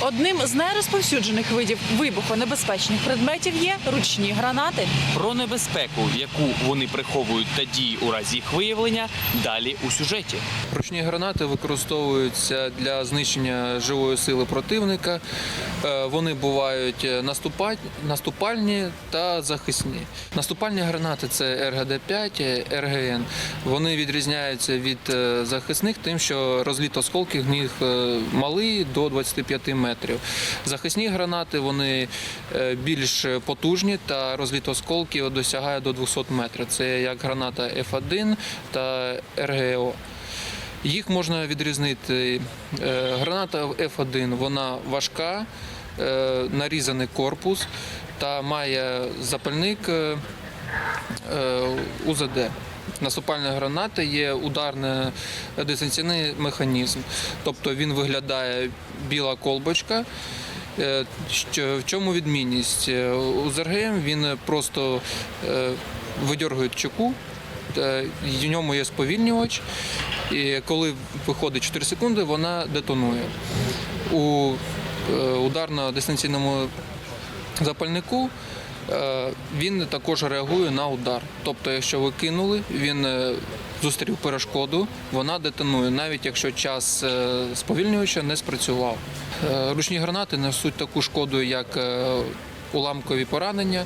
Одним з найрозповсюджених видів вибухонебезпечних предметів є ручні гранати. Про небезпеку, яку вони приховують та дії у разі їх виявлення, далі у сюжеті. Ручні гранати використовуються для знищення живої сили противника. Е, Вони бувають наступальні та захисні. Наступальні гранати це РГД-5, РГН. Вони відрізняються від е, захисних тим, що розліт осколків в них е, малий до 25 метрів. Захисні гранати вони е, більш потужні та розліт осколків досягає до 200 метрів. Це як граната F1 та РГО. Їх можна відрізнити. Е, Граната F1 вона важка, е, нарізаний корпус та має запальник УЗД. Наступальної гранати є ударний дистанційний механізм. Тобто він виглядає біла колбочка. Е, в чому відмінність? Е, У ЗРГМ він просто е, видергує чеку, в ньому є сповільнювач, і коли виходить 4 секунди, вона детонує. У ударно-дистанційному запальнику він також реагує на удар. Тобто, якщо ви кинули, він е, зустрів перешкоду, вона детонує, навіть якщо час е, сповільнювача не спрацював. Е, Ручні гранати несуть таку шкоду, як е, уламкові поранення,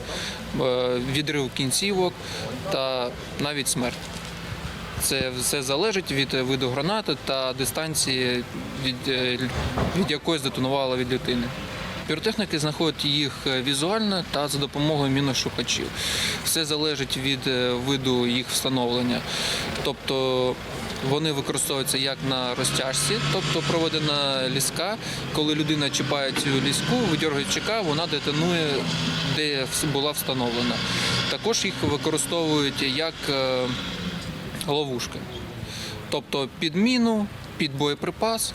е, відрив кінцівок та навіть смерть. Це все залежить від виду гранати та дистанції, від, е, від якої здетонувала від людини. Піротехніки знаходять їх візуально та за допомогою міношукачів. Все залежить від е, виду їх встановлення. Тобто вони використовуються як на розтяжці, тобто проведена ліска. Коли людина чіпає цю ліску, видергує чека, вона детонує, де була встановлена. Також їх використовують як е, ловушки. Тобто під міну, під боєприпас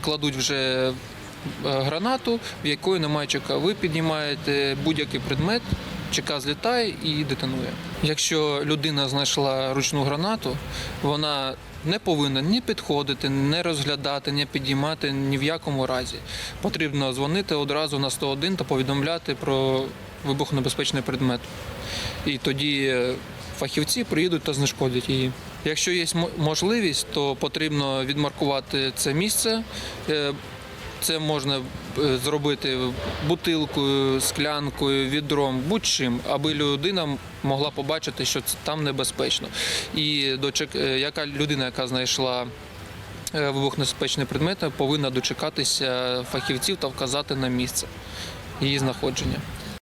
кладуть вже е, гранату, в якої немає чека. Ви піднімаєте будь-який предмет, чека злітає і детонує. Якщо людина знайшла ручну гранату, вона не повинна ні підходити, не розглядати, не підіймати ні в якому разі. Потрібно дзвонити одразу на 101 та повідомляти про вибухонебезпечний предмет. І тоді е, фахівці приїдуть та знешкодять її. Якщо є мо- можливість, то потрібно відмаркувати це місце. Це можна е, зробити бутилкою, склянкою, відром, будь-чим, аби людина могла побачити, що це там небезпечно. І дочек... е, яка людина, яка знайшла е, вибухонебезпечний предмет, повинна дочекатися фахівців та вказати на місце її знаходження.